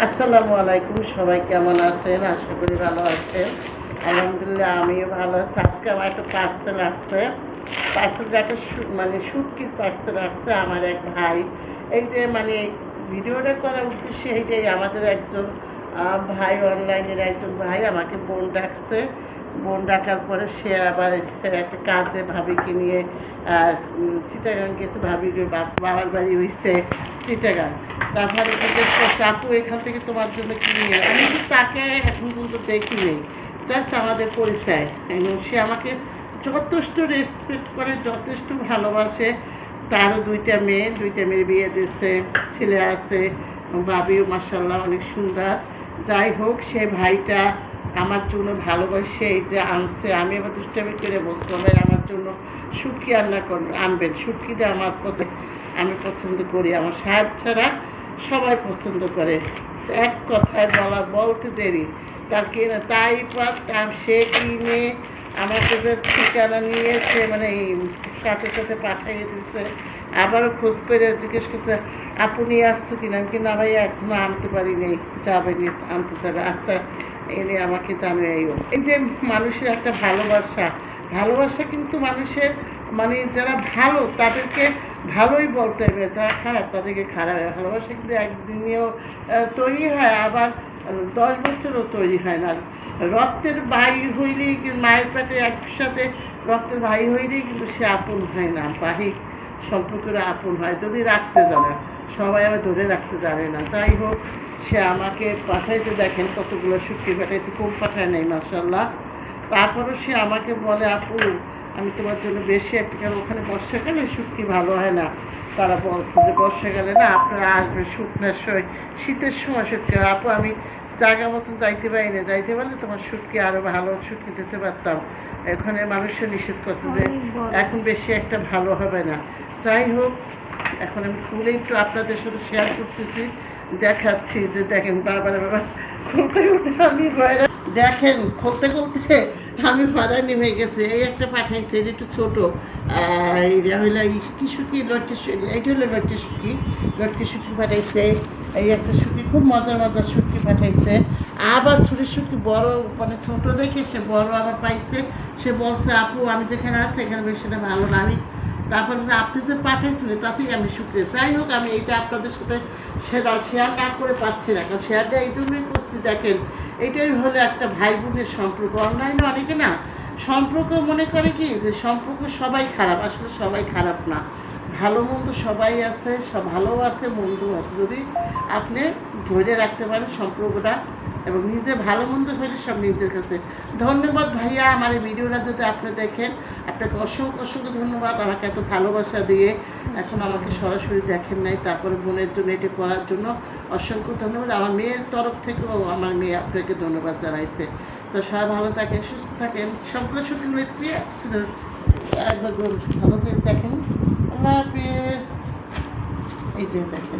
আসসালামু আলাইকুম, সবাই কেমন আছেন? আশা করি ভালো আছেন। আলহামদুলিল্লাহ, আমিও ভালো আছি। আজকে আমার একটা পার্সেল আসছে পার্সেল একটা মানে সুটকির পার্সেল আসছে আমার এক ভাই। এই যে মানে ভিডিওটা করার উদ্দেশ্যে এইটাই, আমাদের একজন ভাই অনলাইনের একজন ভাই আমাকে বোন ডাকছে। বোন ডাকার পরে সে আবার একটা কাজে ভাবিকে নিয়ে চিটাগাং গেছে। বাপ- বাবার বাড়ি হইছে চিটাগাং। তারপরে জিজ্ঞেস করছে এখান থেকে তোমার জন্য কি নিয়ে আমি তো তাকে এখন পর্যন্ত দেখি নেই জাস্ট আমাদের পরিচয়। এবং সে আমাকে যথেষ্ট রেসপেক্ট করে, যথেষ্ট ভালোবাসে। তারও দুইটা মেয়ে দুইটা মেয়ে বিয়ে দিচ্ছে ছেলে আছে ভাবিও মাসাল্লাহ অনেক সুন্দর। যাই হোক, সে ভাইটা আমার জন্য ভালোবাসে, এই যে আনছে। আমি আবার দুষ্টামি করে বলতে ভাই, আমার জন্য সুটকি রান্না করবেন আনবেন। সুটকিটা আমার পথে আমি পছন্দ করি। আমার সাহেব ছাড়া সবাই পছন্দ করে। এক কথায় বলা বলতে দেরি। তার কিনে তাই পার তার সে কিনে আমার কাছে ঠিকানা নিয়ে সে মানে সাথে সাথে পাঠিয়ে দিচ্ছে আবারও খোঁজ করে জিজ্ঞেস করছে, আপনি আসছো কিনা? কিন্তু ভাই এখনও আনতে পারি নাই যাবেনি, আনতে যাবে। আচ্ছা এনে আমাকে জানাইও। এই যে মানুষের একটা ভালোবাসা ভালোবাসা কিন্তু মানুষের মানে যারা ভালো, তাদেরকে ভালোই বলতে হবে। যারা খারাপ তাদেরকে খারাপ ভালোবাসা কিন্তু একদিনেও তৈরি হয়, আবার দশ বছরও তৈরি হয় না। রক্তের ভাই হইলেই কি- মায়ের পেটে একসাথে রক্তের ভাই হইলেই কিন্তু সে আপন হয় না বাহিক সম্পর্কটা আপন হয়, যদি রাখতে জানে। সবাই আবার ধরে রাখতে জানে না। যাই হোক, সে আমাকে পাঠাইতে দেখেন কতগুলো শুটকি পাঠাইতে কম পাঠায় নাই মাসাল্লাহ তারপরও সে আমাকে বলে, আপু আমি তোমার জন্য বেশি একটা কারণ ওখানে বর্ষাকালে শুটকি ভালো হয় না। তারা বলছে যে বর্ষাকালে না আপনারা আসবে শুকনার সময়। শীতের সময় হয়। আপু আমি জায়গা মতন যাইতে পারি না। যাইতে পারলে তোমার শুটকি আরও ভালো শুটকি দিতে পারতাম। এখানে মানুষও নিষেধ করছে যে এখন বেশি একটা ভালো হবে না। যাই হোক এখন আমি খুলে একটু আপনাদের সাথে শেয়ার করতেছি দেখাচ্ছি যে দেখেন বারবার বারবার খুলতে খুলতে দেখেন খুলতে খুলতে হয়ে গেছে। এই একটা পাঠাইছে এটা একটু হইল কি শুকি লটকে এইটা হলো লটকে শুকি লটকে শুকি পাঠাইছে। এই একটা শুকি, খুব মজার মজার শুটকি পাঠাইছে। আবার ছোটো শুটকি বড় মানে ছোট দেখে সে বড় আবার পাইছে। সে বলছে, আপু, আমি যেখানে আছি, এখানে বেশ সেটা ভালো না। আমি তারপর আপনি যে পাঠিয়েছিলেন, তাতেই আমি শুক্রিয়া যাই হোক, আমি এইটা আপনাদের সাথে সেটা শেয়ার না করে পাচ্ছি না, কারণ শেয়ারটা এই জন্যই করছি। দেখেন, এটাই হলো একটা ভাই বোনের সম্পর্ক। অনলাইনে অনেকে না, সম্পর্ক মনে করে কি, যে সম্পর্ক সবাই খারাপ, আসলে সবাই খারাপ না। ভালো মন্দ সবাই আছে, সব ভালো আছে, মন্দ আছে। যদি আপনি ধরে রাখতে পারেন সম্পর্কটা এবং নিজে ভালো মন্দ হলে সব নিজের কাছে। ধন্যবাদ ভাইয়া, আমার এই ভিডিওটা যদি আপনি দেখেন আপনাকে অসংখ্য অসংখ্য ধন্যবাদ আমাকে এত ভালোবাসা দিয়ে। এখন আমাকে সরাসরি দেখেন নাই, তারপরে বোনের জন্য এটা করার জন্য অসংখ্য ধন্যবাদ। আমার মেয়ের তরফ থেকেও আমার মেয়ে আপনাকে ধন্যবাদ জানাইছে। তো সবাই ভালো থাকেন, সুস্থ থাকেন। সবগুলো প্রিয়। একবার ভালো থেকে দেখেন। আল্লাহ হাফিজ। এই যে দেখেন।